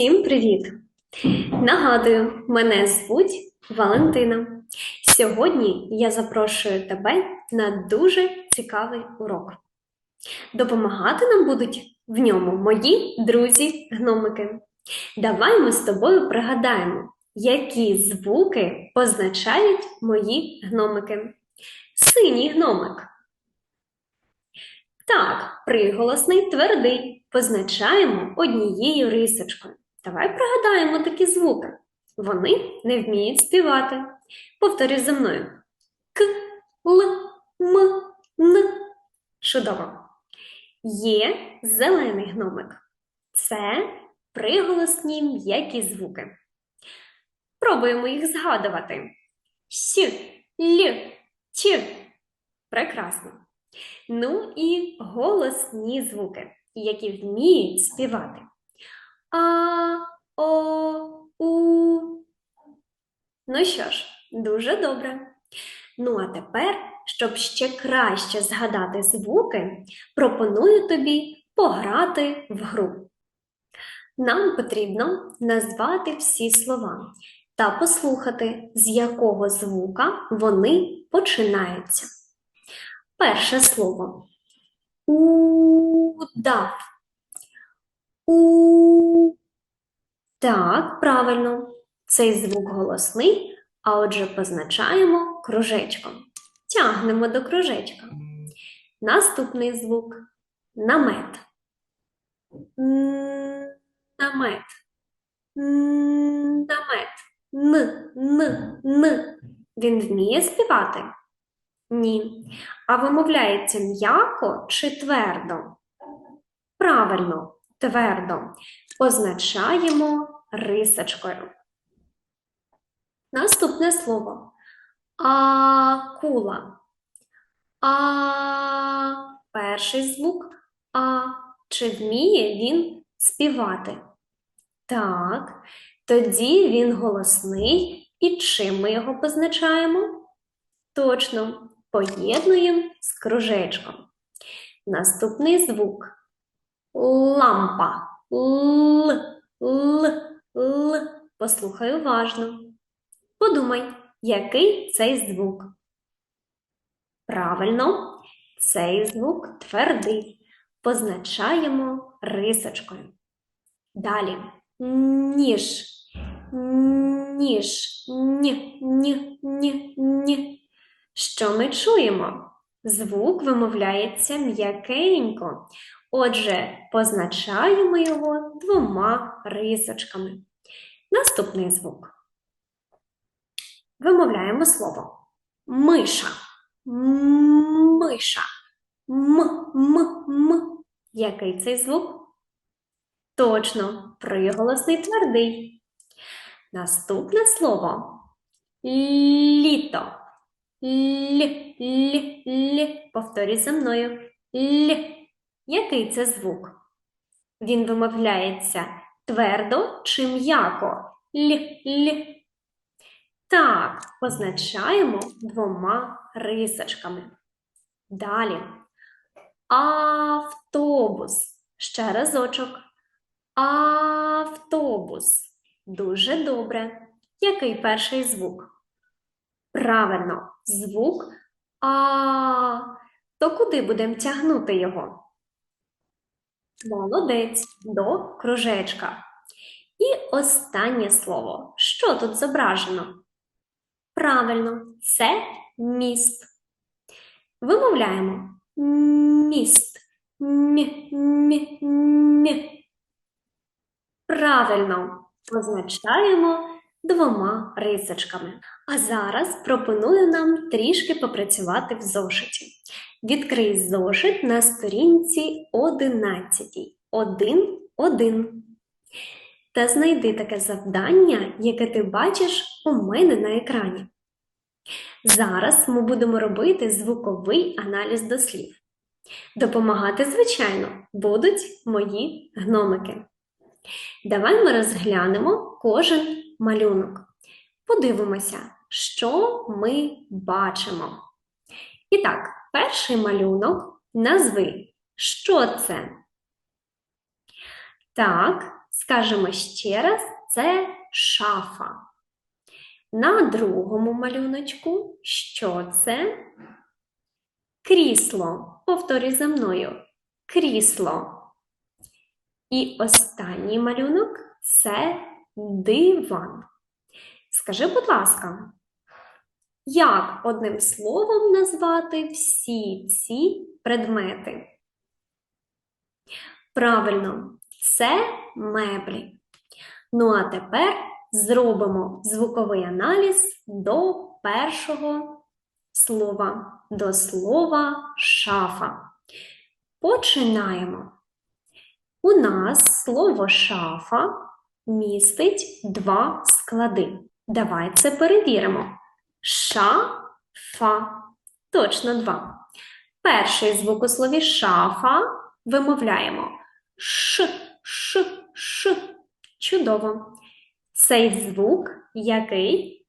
Всім привіт! Нагадую, мене звуть Валентина. Сьогодні я запрошую тебе на дуже цікавий урок. Допомагати нам будуть в ньому мої друзі-гномики. Давай ми з тобою пригадаємо, які звуки позначають мої гномики. Синій гномик. Так, приголосний твердий позначаємо однією рисочкою. Давай пригадаємо такі звуки. Вони не вміють співати. Повторюй за мною. К, Л, М, Н. Чудово. Є зелений гномик. Це приголосні м'які звуки. Пробуємо їх згадувати. С, Л, Ч. Прекрасно. Ну і голосні звуки, які вміють співати. А, О, У. Ну що ж, дуже добре. Ну а тепер, щоб ще краще згадати звуки, пропоную тобі пограти в гру. Нам потрібно назвати всі слова та послухати, з якого звука вони починаються. Перше слово. Удав. У. Так, правильно. Цей звук голосний, а отже позначаємо кружечком. Тягнемо до кружечка. Наступний звук намет. Намет. Намет. Н, н, н. Він вміє співати? Ні. А вимовляється м'яко чи твердо? Правильно, твердо. Позначаємо рисочкою. Наступне слово. Акула. А перший звук А. Чи вміє він співати? Так, тоді він голосний. І чим ми його позначаємо? Точно, поєднуємо з кружечком. Наступний звук лампа. Л, л, л. Послухай уважно. Подумай, який цей звук? Правильно, цей звук твердий. Позначаємо рисочкою. Далі. Ніж. Ніж. Ні, ні, ні, ні. Що ми чуємо? Звук вимовляється м'якенько. Отже, позначаємо його двома рисочками. Наступний звук. Вимовляємо слово миша. Миша. М, м, м. Який цей звук? Точно, приголосний твердий. Наступне слово літо. Л, л, л. Повторюй за мною. Л. Який це звук? Він вимовляється твердо чи м'яко? Л, л. Так, позначаємо двома рисочками. Далі. Автобус. Ще разочок. Автобус. Дуже добре. Який перший звук? Правильно, звук А. То куди будемо тягнути його? Молодець до кружечка. І останнє слово. Що тут зображено? Правильно, це міст. Вимовляємо міст. Мі, мі, мі. Правильно позначаємо двома рисочками. А зараз пропоную нам трішки попрацювати в зошиті. Відкрий зошит на сторінці 11. 1, 1. Та знайди таке завдання, яке ти бачиш у мене на екрані. Зараз ми будемо робити звуковий аналіз до слів. Допомагати, звичайно, будуть мої гномики. Давай ми розглянемо кожен малюнок. Подивимося, що ми бачимо. І так, перший малюнок назви. Що це? Так, Скажемо ще раз, це шафа. На другому малюночку що це? Крісло. Повторюй за мною. Крісло. І останній малюнок це диван. Скажи, будь ласка, як одним словом назвати всі ці предмети? Правильно, це меблі. Ну а тепер зробимо звуковий аналіз до першого слова, до слова шафа. Починаємо. У нас слово шафа містить два склади. Давай це перевіримо. Ша-фа. Точно два. Перший звук у слові шафа вимовляємо ш, ш, ш. Чудово. Цей звук який?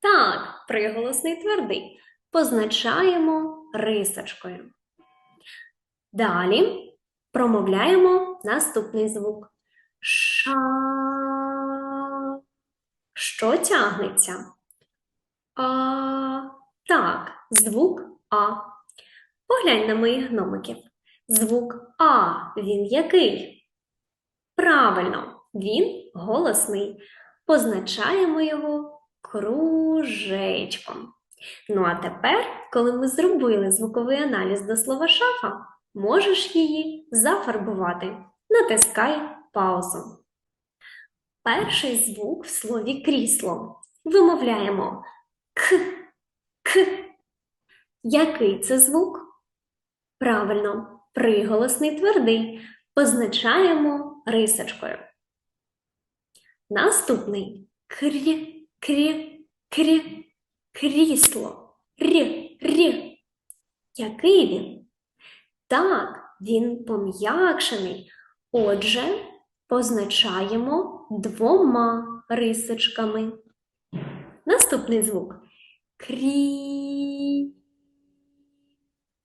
Так, приголосний твердий. Позначаємо рисочкою. Далі промовляємо наступний звук. Ша. Що тягнеться? А. Так, звук А. Поглянь на моїх гномиків. Звук А, він який? Правильно, він голосний. Позначаємо його кружечком. Ну а тепер, коли ми зробили звуковий аналіз до слова шафа, можеш її зафарбувати. Натискай паузу. Перший звук в слові крісло. Вимовляємо к, к. Який це звук? Правильно, приголосний твердий. Позначаємо рисочкою. Наступний крі, крі, крі, крісло. Рі, рі. Який він? Так, він пом'якшений. Отже, позначаємо двома рисочками. Наступний звук крі.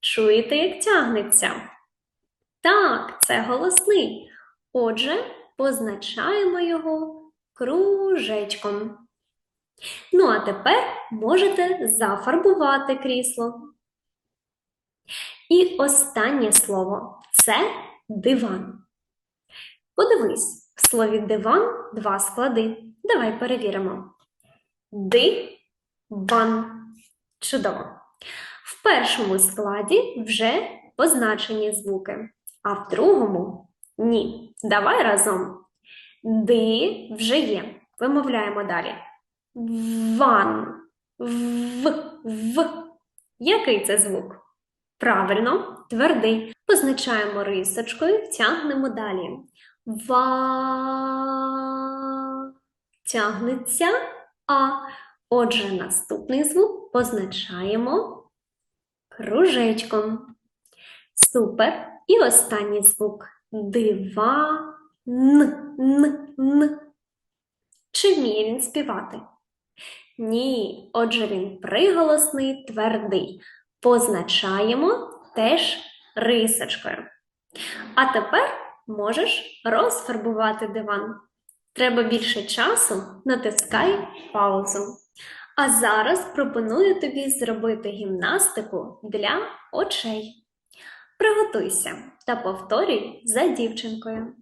Чуєте, як тягнеться? Так, це голосний. Отже, позначаємо його кружечком. Ну, а тепер можете зафарбувати крісло. І останнє слово це диван. Подивись, в слові диван два склади. Давай перевіримо. Ди-ван. Чудово. В першому складі вже позначені звуки, а в другому ні. Давай разом. Ди вже є. Вимовляємо далі. Ван. В. В. Який це звук? Правильно, твердий. Позначаємо рисочкою, тягнемо далі. Ва. Тягнеться А. Отже, наступний звук позначаємо кружечком. Супер. І останній звук дива. Н, н, н. Чи вміє він співати? Ні, отже, він приголосний, твердий. Позначаємо теж рисочкою. А тепер можеш розфарбувати диван. Треба більше часу, натискай паузу. А зараз пропоную тобі зробити гімнастику для очей. Приготуйся та повторюй за дівчинкою.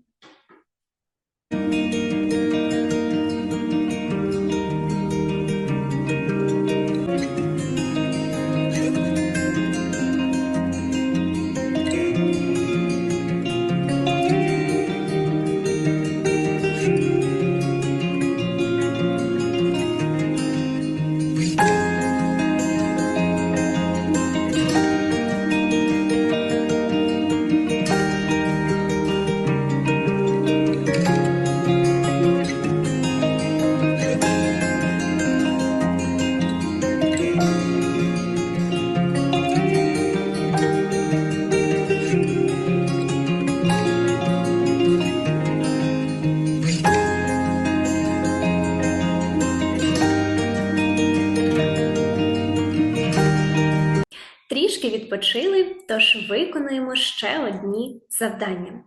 Відпочили, тож виконуємо ще одні завдання.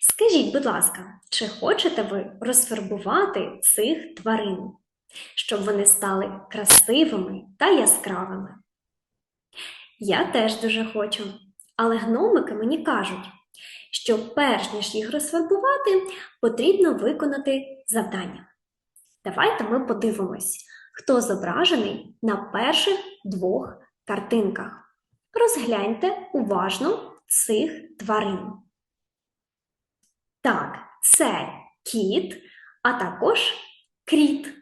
Скажіть, будь ласка, чи хочете ви розфарбувати цих тварин, щоб вони стали красивими та яскравими? Я теж дуже хочу, але гномики мені кажуть, що перш ніж їх розфарбувати, потрібно виконати завдання. Давайте ми подивимось, хто зображений на перших двох картинках. Розгляньте уважно цих тварин. Так, це кіт, а також кріт.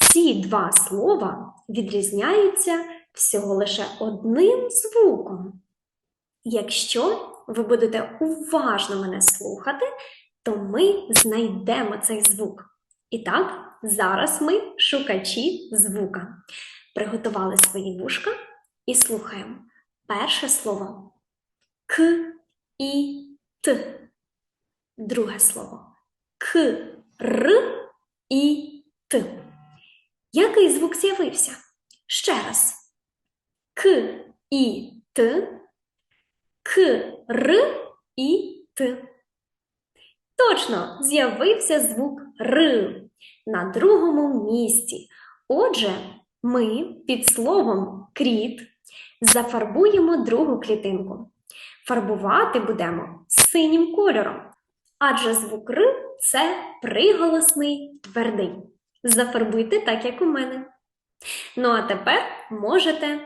Ці два слова відрізняються всього лише одним звуком. Якщо ви будете уважно мене слухати, то ми знайдемо цей звук. І так, зараз ми шукачі звука. Приготували свої вушка і слухаємо. Перше слово К, І, Т. Друге слово К, Р, І, Т. Який звук з'явився? Ще раз. К, І, Т. К, Р, І, Т. Точно, з'явився звук Р на другому місці. Отже, ми під словом кріт зафарбуємо другу клітинку. Фарбувати будемо синім кольором, адже звук Р це приголосний твердий. Зафарбуйте так, як у мене. Ну а тепер можете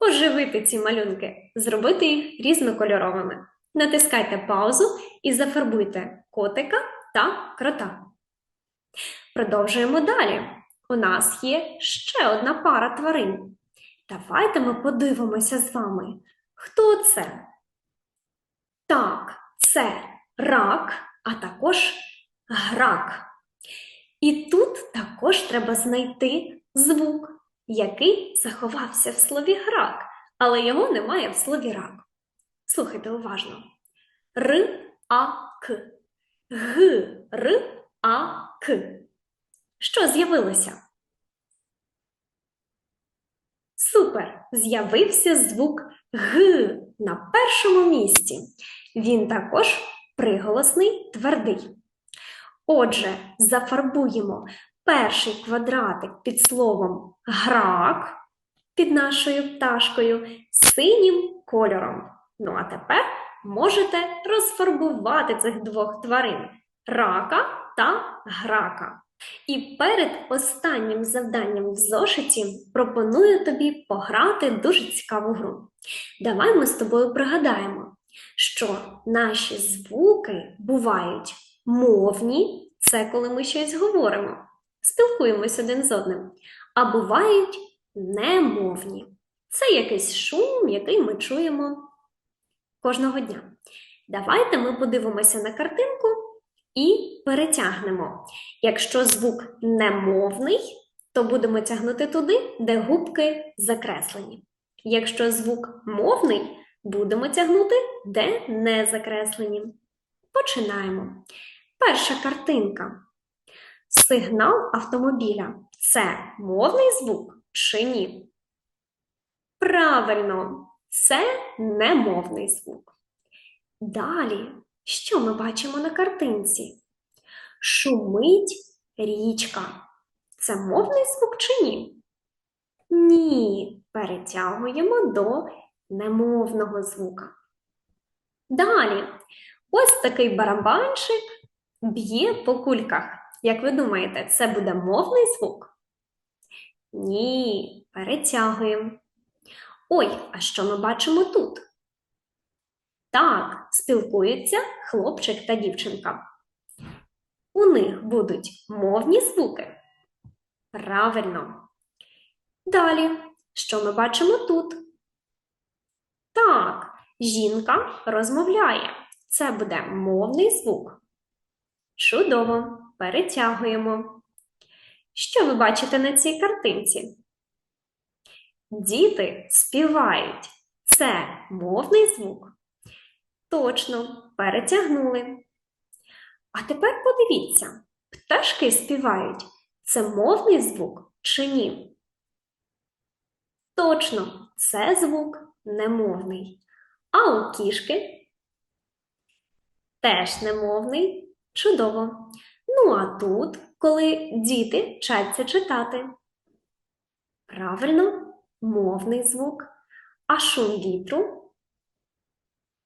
оживити ці малюнки, зробити їх різнокольоровими. Натискайте паузу і зафарбуйте котика та крота. Продовжуємо далі. У нас є ще одна пара тварин. Давайте ми подивимося з вами, хто це? Так, це рак, а також грак. І тут також треба знайти звук, який заховався в слові грак, але його немає в слові рак. Слухайте уважно. Р, А, К. Г, Р, А, К. Що з'явилося? Супер! З'явився звук Г на першому місці. Він також приголосний твердий. Отже, зафарбуємо перший квадратик під словом грак під нашою пташкою синім кольором. Ну а тепер можете розфарбувати цих двох тварин рака та грака. І перед останнім завданням в зошиті пропоную тобі пограти дуже цікаву гру. Давай ми з тобою пригадаємо, що наші звуки бувають мовні, це коли ми щось говоримо, спілкуємось один з одним, а бувають немовні. Це якийсь шум, який ми чуємо кожного дня. Давайте ми подивимося на картинку і перетягнемо. Якщо звук немовний, то будемо тягнути туди, де губки закреслені. Якщо звук мовний, будемо тягнути, де не закреслені. Починаємо. Перша картинка. Сигнал автомобіля це мовний звук чи ні? Правильно, це немовний звук. Далі, що ми бачимо на картинці? Шумить річка. Це мовний звук чи ні? Ні, перетягуємо до немовного звука. Далі, ось такий барабанчик б'є по кульках. Як ви думаєте, це буде мовний звук? Ні, перетягуємо. Ой, а що ми бачимо тут? Так, спілкуються хлопчик та дівчинка. У них будуть мовні звуки. Правильно. Далі, що ми бачимо тут? Так, жінка розмовляє. Це буде мовний звук. Чудово, перетягуємо. Що ви бачите на цій картинці? Діти співають. Це мовний звук. Точно, перетягнули. А тепер подивіться, пташки співають. Це мовний звук чи ні? Точно, це звук немовний. А у кішки? Теж немовний. Чудово. Ну а тут, коли діти вчаться читати. Правильно, мовний звук. А шум вітру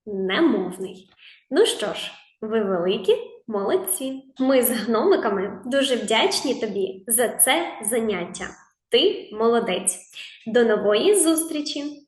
немовний. Ну що ж, ви великі молодці. Ми з гномиками дуже вдячні тобі за це заняття. Ти молодець. До нової зустрічі!